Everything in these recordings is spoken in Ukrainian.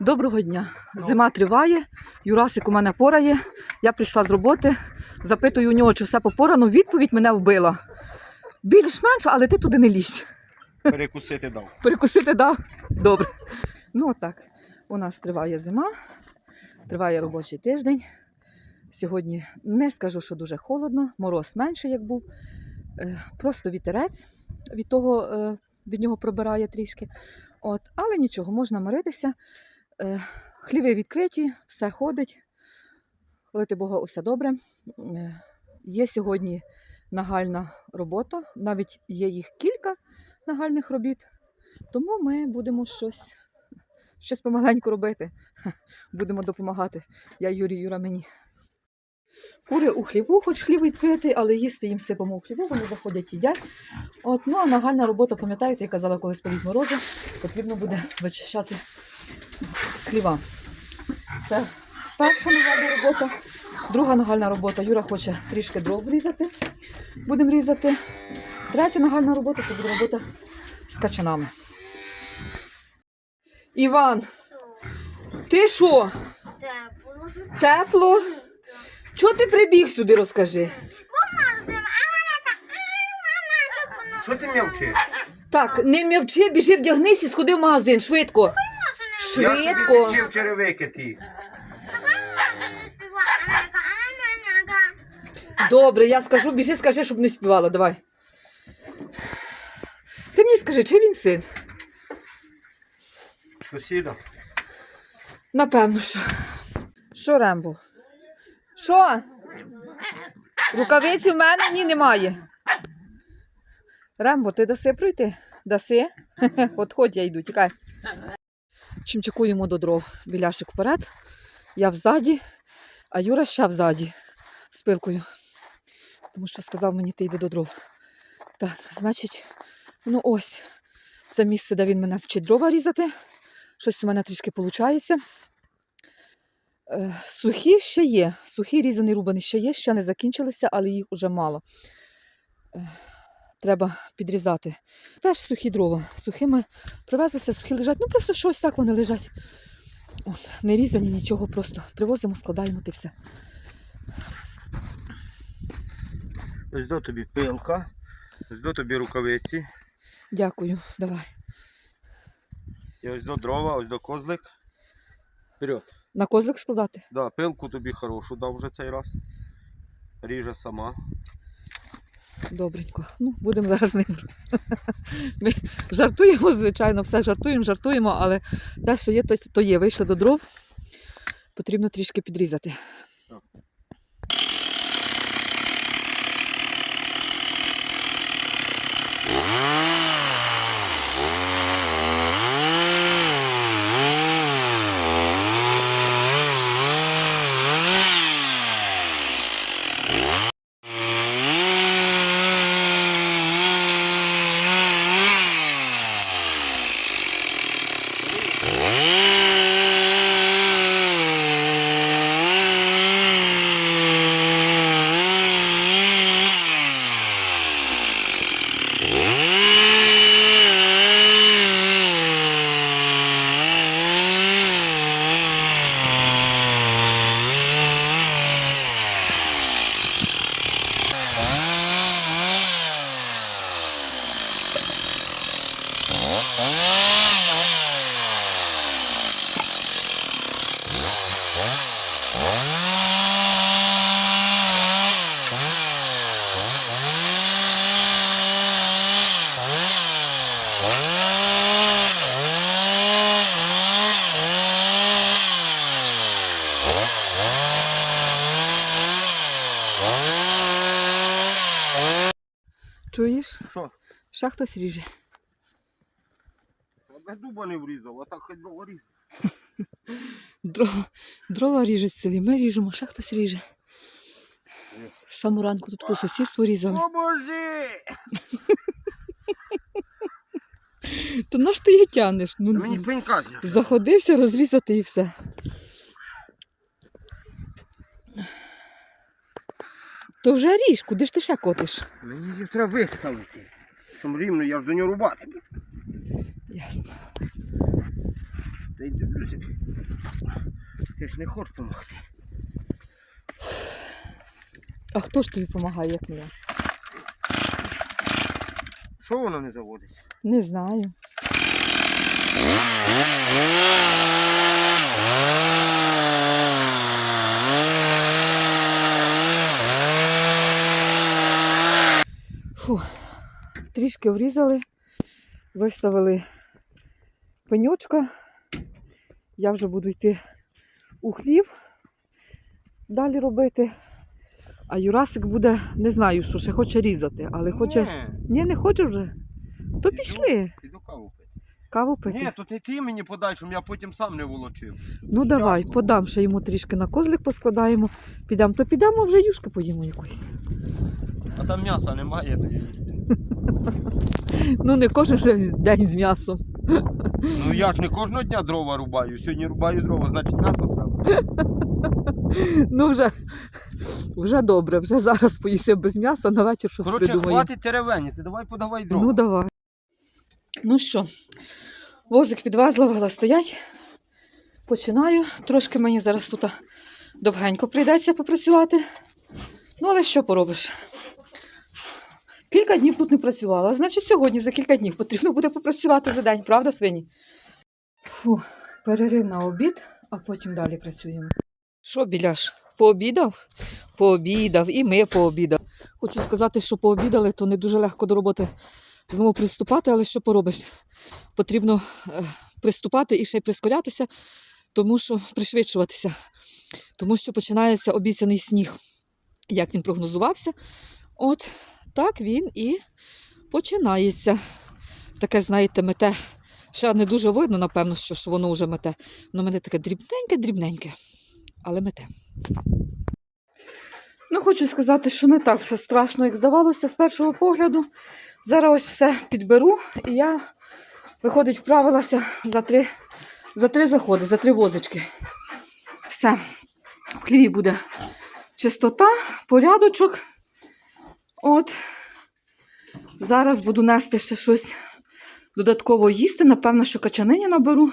Доброго дня. Зима триває, Юрасик у мене порає. Я прийшла з роботи, запитую у нього, чи все попорано. Відповідь мене вбила. Більш-менш, але ти туди не лізь. Перекусити дав. Перекусити дав? Добре. Ну отак. У нас триває зима, триває робочий тиждень. Сьогодні не скажу, що дуже холодно, мороз менше, як був. Е, Просто вітерець від того е, від нього пробирає трішки. От, але нічого, можна миритися. Е, Хліви відкриті, все ходить. Хвалити Бога, усе добре. Е, Є сьогодні нагальна робота, навіть є їх кілька нагальних робіт. Тому ми будемо щось, щось помаленьку робити. Будемо допомагати. Я Юрій, Юра мені. Кури у хліву, хоч хлів відкритий, але їсти їм сипемо у хліву, вони заходять їдять. От, ну а нагальна робота, пам'ятаєте, я казала, колись поліз морози, потрібно буде вичищати хліва. Це перша нагальна робота. Друга нагальна робота. Юра хоче трішки дров різати. Будемо різати. Третя нагальна робота це буде робота з качанами. Іван, ти що? Тепло. Тепло? Чого ти прибіг сюди, розкажи? Що ти м'явчиш? Так, не м'явчи, біжи, вдягнись і сходи в магазин, швидко. Швидко. Вчив черевики ті. Добре, я скажу, біжи, скажи, щоб не співала, давай. Ти мені скажи, чи він син? Сусіда. Напевно, що. Що, Рембо? Що? Рукавиці в мене ні немає. Рембо, ти даси пройти? Даси? От ходь, я йду, тікай. Чимчикуємо до дров. Біляшик вперед, я взаді, а Юра ще взаді з пилкою. Тому що сказав мені, ти йди до дров. Так, значить, ну ось. Це місце, де він мене вчить дрова різати. Щось у мене трішки виходить. Е, Сухі ще є. Сухі різані рубани ще є, ще не закінчилися, але їх уже мало. Треба підрізати. Теж сухі дрова. Сухими привезлися, сухі лежать. Ну просто щось так вони лежать. От, не різані, нічого, просто привозимо, складаємо і все. Ось до тобі пилка. Ось до тобі рукавиці. Дякую, давай. І ось до дрова, ось до козлик. Вперед. На козлик складати? Да, пилку тобі хорошу дав вже цей раз. Ріже сама. Добренько. Ну, будемо зараз з ним. Ми жартуємо, звичайно, все жартуємо, жартуємо, але те, що є, то, є. Вийшли до дров. Потрібно трішки підрізати. Чуєш? Що? Ще хтось ріже. Я дуба не врізав, а так хоч дрова ріже. Дрова, дрова ріжуть в селі, ми ріжемо, ще хтось ріже. Саму ранку тут по сусідству різали. Поможи! То наш ти її тянеш? Ну, Мені пенька зняти. заходився розрізати і все. То вже ріж, куди ж ти ще котиш? Мені її треба виставити. Щоб рівно я ж до нього рубати. Ясно. Та й дивлюся. Ти ж не хочеш допомогти. А хто ж тобі допомагає, як не я? Що воно не заводиться? Не знаю. Фу. Трішки врізали, виставили пеньочка. Я вже буду йти у хлів далі робити. А Юрасик буде, не знаю, що ще хоче різати, але хоче. Ні, не хоче вже. То пішли. піду каву пити. Каву пити. Ні, тут не ти мені подай, щоб я потім сам не волочив. ну давай, подам ще йому трішки на козлик поскладаємо. Підемо, то підемо вже юшки поїмо якось. А там м'яса немає, то їсти. Ну не кожен же день з м'ясом. Ну я ж не кожного дня дрова рубаю. Сьогодні рубаю дрова, значить м'ясо треба. Ну вже, вже добре, вже зараз поїся без м'яса, на вечір щось Коротше, придумаємо. хватить теревеніти, давай подавай дрова. Ну давай. Ну що, возик підвезла, стоять. Починаю. Трошки мені зараз тут довгенько прийдеться попрацювати. Ну, але що поробиш? Кілька днів тут не працювала. Значить, сьогодні за кілька днів потрібно буде попрацювати за день, правда, свині? Фу, перерив на обід, а потім далі працюємо. Що, біляш, пообідав? Пообідав, і ми пообідав. Хочу сказати, що пообідали, то не дуже легко до роботи знову приступати, але що поробиш? Потрібно е, приступати і ще й прискорятися, тому що пришвидшуватися, тому що починається обіцяний сніг. Як він прогнозувався, от так він і починається. Таке, знаєте, мете. Ще не дуже видно, напевно, що, що воно вже мете. Воно мене таке дрібненьке-дрібненьке, але мете. Ну, хочу сказати, що не так все страшно, як здавалося з першого погляду. Зараз ось все підберу, і я, виходить, вправилася за три, за три заходи, за три возички. Все. В хліві буде чистота, порядочок. От. Зараз буду нести ще щось додатково їсти. Напевно, що качанині наберу,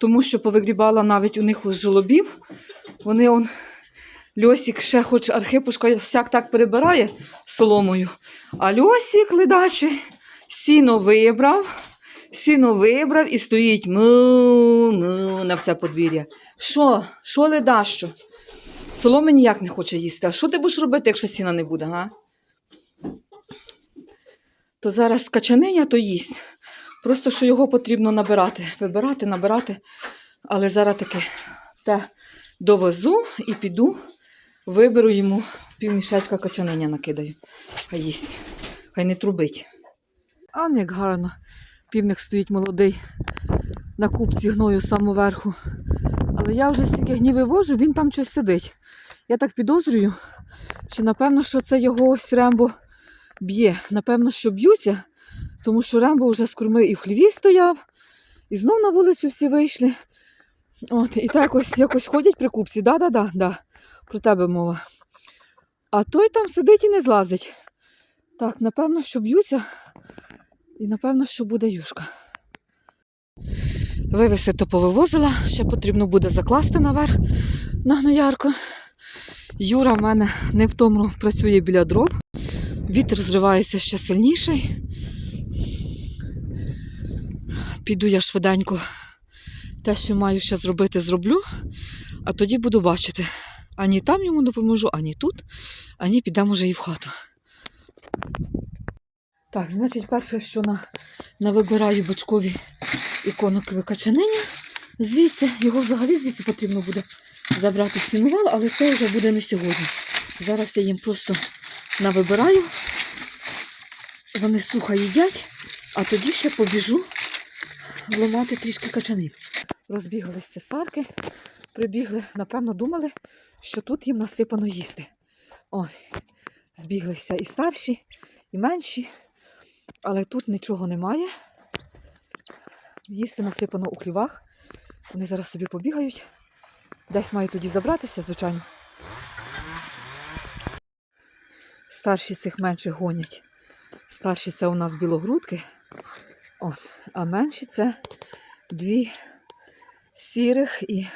тому що повигрібала навіть у них з жолобів. Вони он Льосік ще хоч Архипушка всяк так перебирає соломою. А Льосік ледачий сіно вибрав, сіно вибрав і стоїть му, му на все подвір'я. Що? Що ледащо? Соломи ніяк не хоче їсти. А що ти будеш робити, якщо сіна не буде, га? То зараз качаниня, то їсть. Просто що його потрібно набирати, вибирати, набирати. Але зараз таки те довезу і піду, виберу йому півмішечка качаниня накидаю. Хай їсть, хай не трубить. А не як гарно. Півник стоїть молодий на купці гною самоверху. Але я вже стільки гнів вивожу, він там щось сидить. Я так підозрюю, що напевно, що це його ось Рембо б'є. Напевно, що б'ються, тому що Рембо вже з корми і в хліві стояв, і знов на вулицю всі вийшли. От, і так ось якось ходять при купці. Да-да-да, да. Про тебе мова. А той там сидить і не злазить. Так, напевно, що б'ються. І напевно, що буде юшка. Вивеси то повивозила, ще потрібно буде закласти наверх на гноярку. Юра в мене невтомно працює біля дров. Вітер зривається ще сильніший. Піду я швиденько те, що маю ще зробити, зроблю, а тоді буду бачити. Ані там йому допоможу, ані тут, ані підемо вже і в хату. Так, значить, перше, що на, навибираю бочкові іконок викачанення. Звідси, його взагалі звідси потрібно буде забрати в сінувал, але це вже буде не сьогодні. Зараз я їм просто навибираю, вони сухо їдять, а тоді ще побіжу вламати трішки качанин. Розбігалися сарки, прибігли, напевно, думали, що тут їм насипано їсти. О, збіглися і старші, і менші, але тут нічого немає. Їсти насипано у хлівах. Вони зараз собі побігають. Десь мають тоді забратися, звичайно. Старші цих менших гонять. Старші це у нас білогрудки. От, а менші це дві сірих і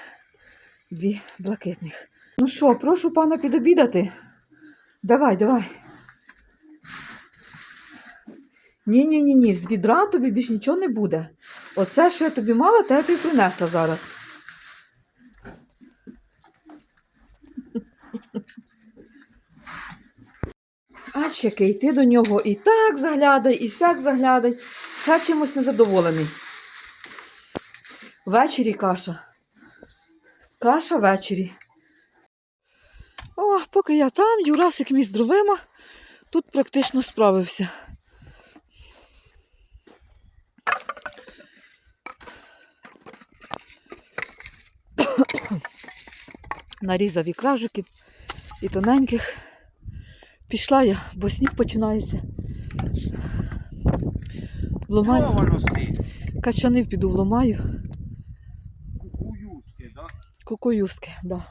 дві блакитних. Ну що, прошу пана підобідати. Давай, давай. Ні, ні, ні, ні, з відра тобі більш нічого не буде. Оце, що я тобі мала, те я тобі принесла зараз. Чеки, йти до нього і так заглядай, і сяк заглядай. Ще чимось незадоволений. Ввечері каша. Каша ввечері. О, поки я там, Юрасик мій з дровима, тут практично справився. Нарізав і кражиків, і тоненьких. Пішла я, бо сніг починається. Вломаю, качанив піду вломаю. Кукуюшки, да? Кукуюшки, да.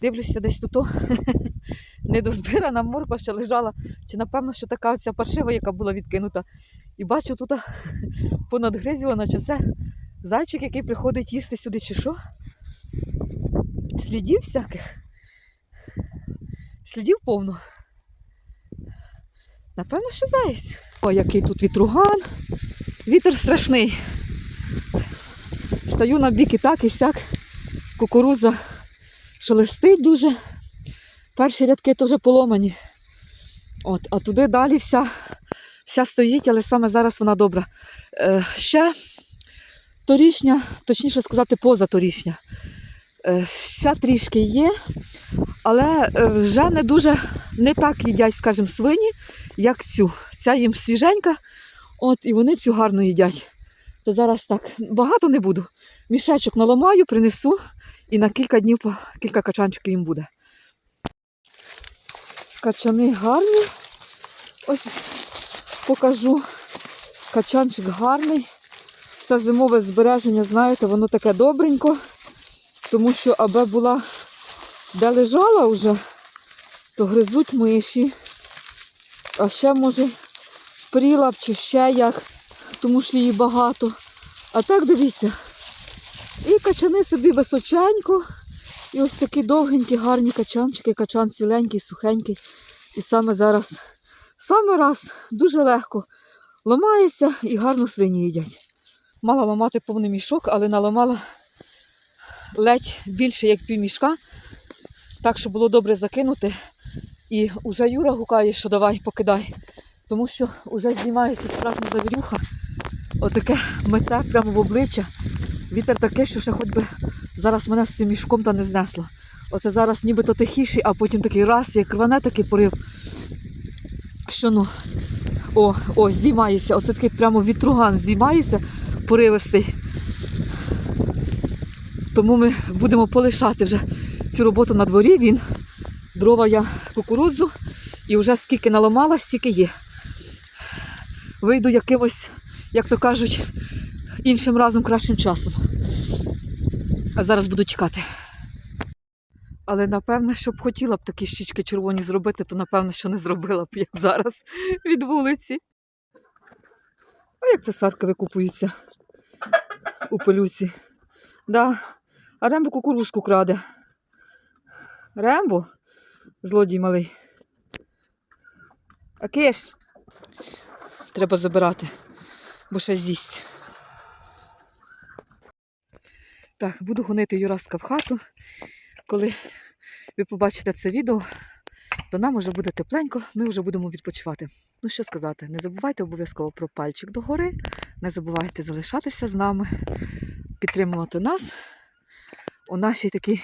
Дивлюся десь тут. Недозбирана морква ще лежала. Чи напевно, що така оця паршива, яка була відкинута. І бачу тут понадгризювана, чи це зайчик, який приходить їсти сюди, чи що. Слідів всяких. Слідів повно. Напевно, що заєць. О, який тут вітруган. Вітер страшний. Стаю на бік і так, і сяк. Кукуруза шелестить дуже. Перші рядки вже поломані. От, а туди далі вся, вся стоїть, але саме зараз вона добра. Е, ще торішня, точніше сказати, позаторішня. Е, ще трішки є, але е, вже не дуже не так їдять, скажімо, свині, як цю. Ця їм свіженька, от, і вони цю гарно їдять. То зараз так, багато не буду. Мішечок наламаю, принесу і на кілька днів кілька качанчиків їм буде. Качани гарні. Ось покажу. Качанчик гарний. Це зимове збереження, знаєте, воно таке добренько, тому що аби була де лежала вже, то гризуть миші. А ще, може, прилап чи ще як, тому що її багато. А так дивіться. І качани собі височенько. І ось такі довгенькі, гарні качанчики, качан ціленький, сухенький. І саме зараз, саме раз, дуже легко ламається і гарно свині їдять. Мала ламати повний мішок, але наламала ледь більше, як півмішка. Так що було добре закинути. І вже Юра гукає, що давай, покидай. Тому що вже знімається справжня завірюха. Отаке мете прямо в обличчя. Вітер такий, що ще хоч би зараз мене з цим мішком та не знесло. Оце зараз нібито тихіший, а потім такий раз, як рване такий порив. Що ну, о, о, здіймається, оце такий прямо вітруган здіймається, поривистий. Тому ми будемо полишати вже цю роботу на дворі. Він дрова я кукурудзу і вже скільки наламала, стільки є. Вийду якимось, як то кажуть, іншим разом кращим часом. А зараз буду чекати. Але напевно, щоб хотіла б такі щічки червоні зробити, то напевно, що не зробила б як зараз від вулиці. А як це сарки викупуються у пилюці? Да. А Рембо кукурузку краде. Рембо, злодій малий. А киш? Треба забирати, бо ще з'їсть. Так, буду гонити Юраска в хату. Коли ви побачите це відео, то нам вже буде тепленько, ми вже будемо відпочивати. Ну що сказати, не забувайте обов'язково про пальчик догори, не забувайте залишатися з нами, підтримувати нас у нашій такій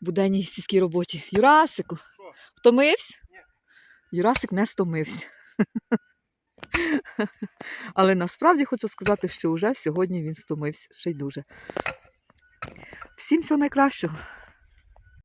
буденній сільській роботі. Юрасику, втомився? Юрасик не стомився. Але насправді хочу сказати, що вже сьогодні він стомився ще й дуже. Всім всього найкращого.